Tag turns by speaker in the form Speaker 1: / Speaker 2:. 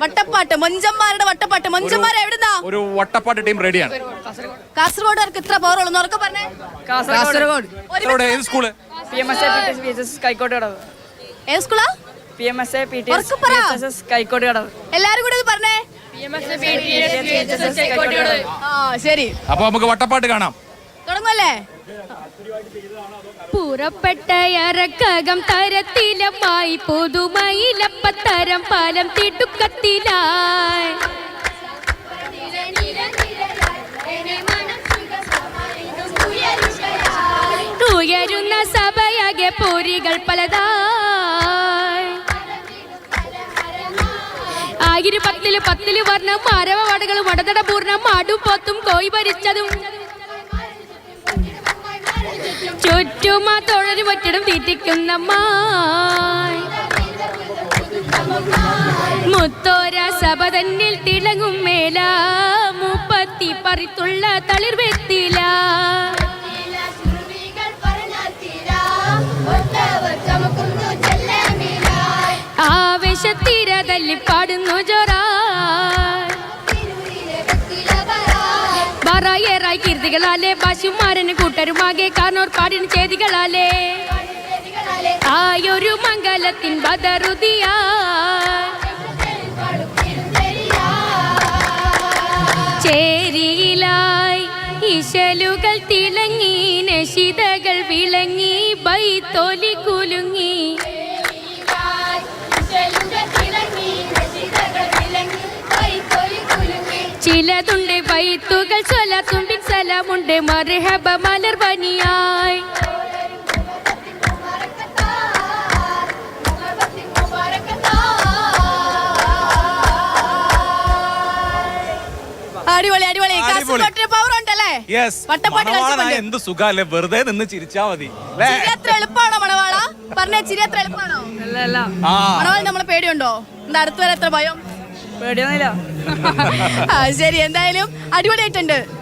Speaker 1: വട്ടപ്പാട്ട് മൊഞ്ചന്മാരുടെ വട്ടപ്പാട്ട്. മൊഞ്ചന്മാർ എവിടുന്നാ?
Speaker 2: ഒരു വട്ടപ്പാട്ട് ടീം റെഡിയാണ്.
Speaker 1: കാസർഗോഡുകാർക്ക് ഇത്ര പവർ ഉള്ളു പറഞ്ഞേ.
Speaker 3: കാസർഗോഡ്.
Speaker 2: ഏത്
Speaker 3: സ്കൂൾ
Speaker 1: ഏത് സ്കൂളാ
Speaker 3: P M S A P T S
Speaker 1: ഉറക്കെ പറ.
Speaker 3: എസ് എസ് കടവ്
Speaker 1: എല്ലാരും കൂടെ പറഞ്ഞേ. ആ ശരി.
Speaker 2: അപ്പൊ നമുക്ക് വട്ടപ്പാട്ട് കാണാം.
Speaker 1: തുടങ്ങല്ലേ
Speaker 4: പുറപ്പെട്ടയറക്കകം തരത്തിലമായി പുതുമയിലപ്പത്തരം പാലം തിടുക്കത്തിലായി. ഉയരുന്ന സഭയകെ പൂരികൾ പലതായി. ആയിരം പത്തിൽ വർണം മരവടകളും വടതട പൂർണം അടുപ്പത്തും പോത്തും കോയി ഭരിച്ചതും ചുറ്റുമാ തൊഴരു മറ്റിടും തീറ്റിക്കുന്ന മുത്തോര സഭ തന്നിൽ തിളങ്ങും മേല. മുപ്പത്തി പറിത്തുള്ള തളിർവെത്തില ആവേശത്തീര തല്ലി പാടുന്നു ജോറാ ബറായേറായി കീർത്തികളാലേ. പശുമാരന് കൂട്ടരുമാകെ കാർണോർ പാടിന് ചെയ്തികളാലേ ആയൊരു മംഗലത്തിൻ ബദറുതിയ ചേരിയിലായി ഇശലുകൾ തിളങ്ങി നശിതകൾ വിളങ്ങി ബൈത്തോലി കുലുങ്ങി. ചിലതുണ്ട് പൈത്തുകൾ ചൊല തുമ്പിൻ സ്ഥലമുണ്ട് മർഹബ മലർ പനിയായി.
Speaker 1: അടിപൊളി അടിപൊളി. കാസർഗോട്ടിന് പവർ ഉണ്ടല്ലേ?
Speaker 2: യെസ്
Speaker 1: വട്ടപ്പാട്ട്
Speaker 2: എന്ത് സുഖല്ലേ? വെറുതെ നിന്ന് ചിരിച്ചാ മതി.
Speaker 1: അത്ര എളുപ്പമാണോ മണവാള? പറഞ്ഞ ചിരി എത്ര എളുപ്പമാണോ? മണവാൾ നമ്മളെ പേടിയുണ്ടോ? എന്താ അടുത്ത് വരെ എത്ര ഭയം?
Speaker 3: പേടിയൊന്നുമില്ല.
Speaker 1: ശരി എന്തായാലും അടിപൊളിയായിട്ടുണ്ട്.